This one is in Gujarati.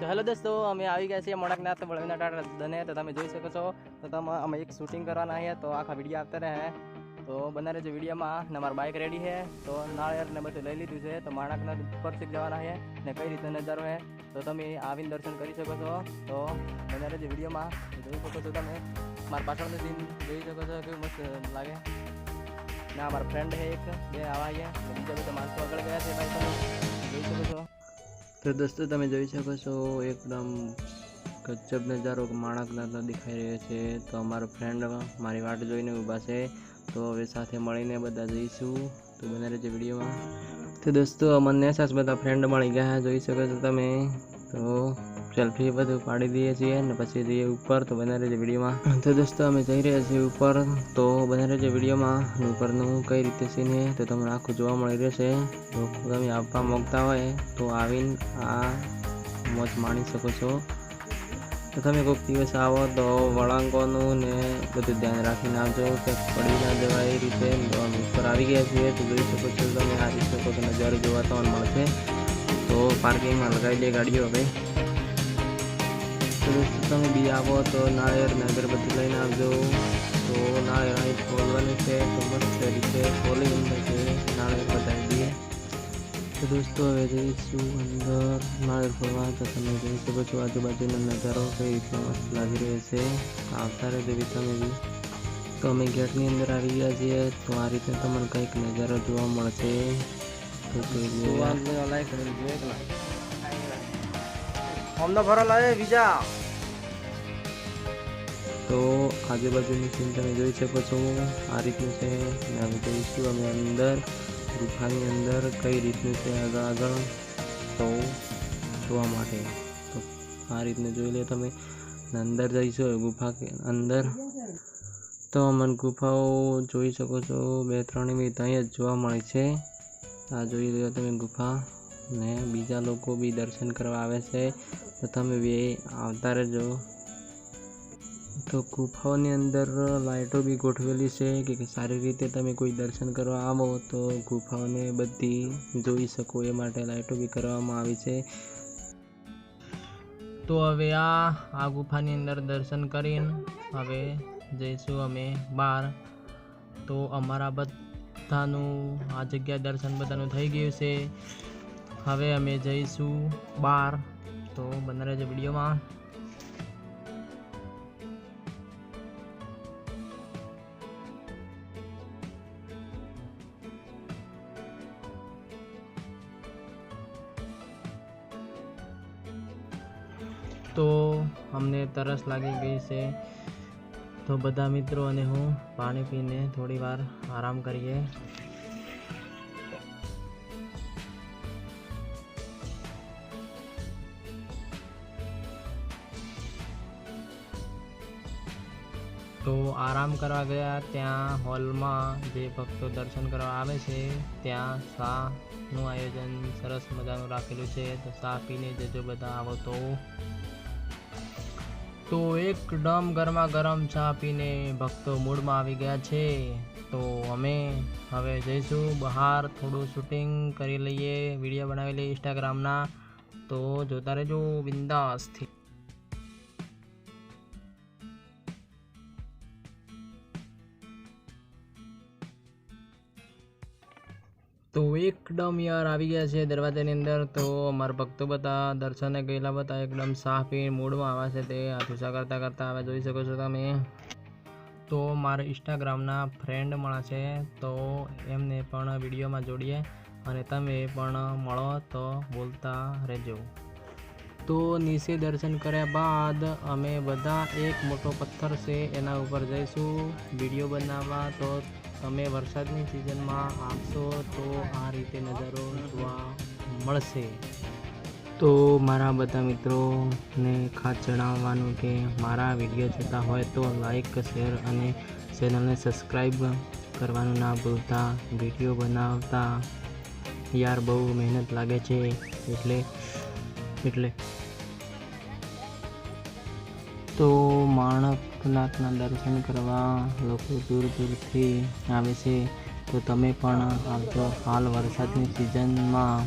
તો હેલો દોસ્તો, અમે આવી ગયા છીએ મોડકનાથ વળવીના ટાટા દને. તો તમે જોઈ શકો છો, તો તમે અમે એક શૂટિંગ કરવાના છીએ, તો આખા વીડિયો આવતા રહે. તો બનારે જે વિડીયોમાં ને અમારું બાઇક રેડી છે, તો નાળિયેર ને બધું લઈ લીધું છે, તો માણકનાથ પરથી જવાના છે, ને કઈ રીતે નજારો છે, તો તમે આવીને દર્શન કરી શકો છો. તો બનારે જે વિડીયોમાં જોઈ શકો છો તમે, મારા પાછળનો સીન જોઈ શકો છો, કેવું મસ્ત લાગે. ના અમારા ફ્રેન્ડ છે એક, બે આવા છે બીજા બધા માણસો આગળ ગયા છે શકો છો તો દોસ્તો, તમે જોઈ શકો છો, એકદમ ગજબ નજારો માણકના દેખાઈ રહ્યો છે. તો અમારો ફ્રેન્ડ મારી વાટ જોઈને ઊભા છે. તો હવે સાથે મળીને બધા જઈશું. તો બને રહેજો વિડીયોમાં. તો દોસ્તો અમને સાસ બધા ફ્રેન્ડ મળી ગયા, જોઈ શકો છો તમે. તો સેલ્ફી બધું પાડી દઈએ છીએ ને પછી જઈએ ઉપર. તો બને રહેજો વિડીયોમાં. તો દોસ્તો, અમે જઈ રહ્યા છીએ ઉપર. તો બને રહેજો વિડીયોમાં. ઉપરનું કઈ રીતે છે ને તો તમને આખું જોવા મળી રહેશે. તો તમે આવવા માગતા હોય, તો આવીને આ મોજ માણી શકો છો. તો તમે કોઈક દિવસ આવો તો વળાંકોનું ને બધું ધ્યાન રાખીને આવજો. કે પડી ના જવાય એ રીતે. અમે ઉપર આવી ગયા છીએ. તો જોઈ શકો છો તમે આ રીતે નજારો જોવા તમને મળશે. તો પાર્કિંગમાં લગાવી દે ગાડીઓ હવે. તમે બી આવો તો નાળિયેર ને અગરબત્તી લઈને આવજો. તો નાળિયેર અહીં ખોલવાનું છે, તો મસ્ત રીતે ખોલી અંદર નાળિયેર બતાવી દઈએ. તો દોસ્તો, હવે જઈશું અંદર નાળિયેર ખોલવા. તો તમે જોઈ શકો છો, આજુબાજુનો નજારો કઈ રીતનો મસ્ત લાગી રહ્યો છે. આવતા રહેજો બી તમે બી. તો અમે ગેટની અંદર આવી ગયા છીએ, તો આ રીતે તમને કંઈક નજારો જોવા મળશે. તો જોઈ લઈએ અમને ભરેલા બીજા. તો આજુબાજુની સીન તમે જોઈ શકો છો, આ રીતનું છે. અમે જઈશું અમે અંદર, ગુફાની અંદર કઈ રીતનું છે આગળ આગળ, તો જોવા માટે. તો આ રીતનું જોઈ લે તમે અંદર જઈશું ગુફા અંદર. તો અમન ગુફાઓ જોઈ શકો છો, બે ત્રણ મિનિટ અહીં જ જોવા મળે છે. આ જોઈ લો તમે ગુફા, ને બીજા લોકો બી દર્શન કરવા આવે છે. તો તમે બે આવતા રહેજો તો ગુફાઓની અંદર લાઇટો બી ગોઠવેલી છે કે સારી રીતે તમે કોઈ દર્શન કરવા આવો તો ગુફાઓને બધી જોઈ શકો એ માટે લાઇટો બી કરવામાં આવી છે. તો હવે આ આ ગુફાની અંદર દર્શન કરીને હવે જઈશું અમે બહાર. તો અમારા બધાનું, આ જગ્યા દર્શન બધાનું થઈ ગયું છે. હવે અમે જઈશું બહાર. તો બને રહેજો વિડીયોમાં. તો અમને તરસ લાગી ગઈ છે. તો બધા મિત્રો અને હું પાણી પીને થોડી વાર આરામ કરીએ. તો આરામ કરવા ગયા. ત્યાં હોલમાં જે ભક્તો દર્શન કરવા આવે છે, ત્યાં શાહનું આયોજન સરસ મજાનું રાખેલું છે. તો શાહ પીને જજો બધા આવો તો. તો એકદમ ગરમા ગરમ ચા પીને ભક્તો મૂડમાં આવી ગયા છે. તો અમે હવે જઈશું બહાર થોડું શૂટિંગ કરી લઈએ, વીડિયો બનાવી લઈએ ઇન્સ્ટાગ્રામના તો જોતા રહેજો બિંદાસથી એકદમ યાર આવી ગયા છે દરવાજાની અંદર. તો અમારા ભક્તો બધા દર્શને ગયેલા બધા એકદમ સાફ મૂડમાં આવે છે તે. હાથુસા કરતાં કરતાં હવે જોઈ શકો છો તમે. તો મારા ઇન્સ્ટાગ્રામના ફ્રેન્ડ મળે છે, તો એમને પણ વિડીયોમાં જોડીએ અને તમે પણ મળો તો બોલતા રહેજો. તો નીચે દર્શન કર્યા બાદ અમે બધા એક મોટો પથ્થર છે એના ઉપર જઈશું. વીડિયો બનાવવા તો તમે વરસાદની સિઝનમાં આવશો તો આ રીતે નજારો જોવા મળશે. તો મારા બધા મિત્રોને ખાસ જણાવવાનું કે મારા વીડિયો જોતા હોય તો લાઈક, શેર અને ચેનલને સબસ્ક્રાઈબ કરવાનું ના ભૂલતા. વીડિયો બનાવતા યાર બહુ મહેનત લાગે છે. એટલે એટલે. તો માણકનાથના દર્શન કરવા લોકો દૂર દૂરથી આવે છે. તો તમે પણ આવજો. હાલ વરસાદની સિઝનમાં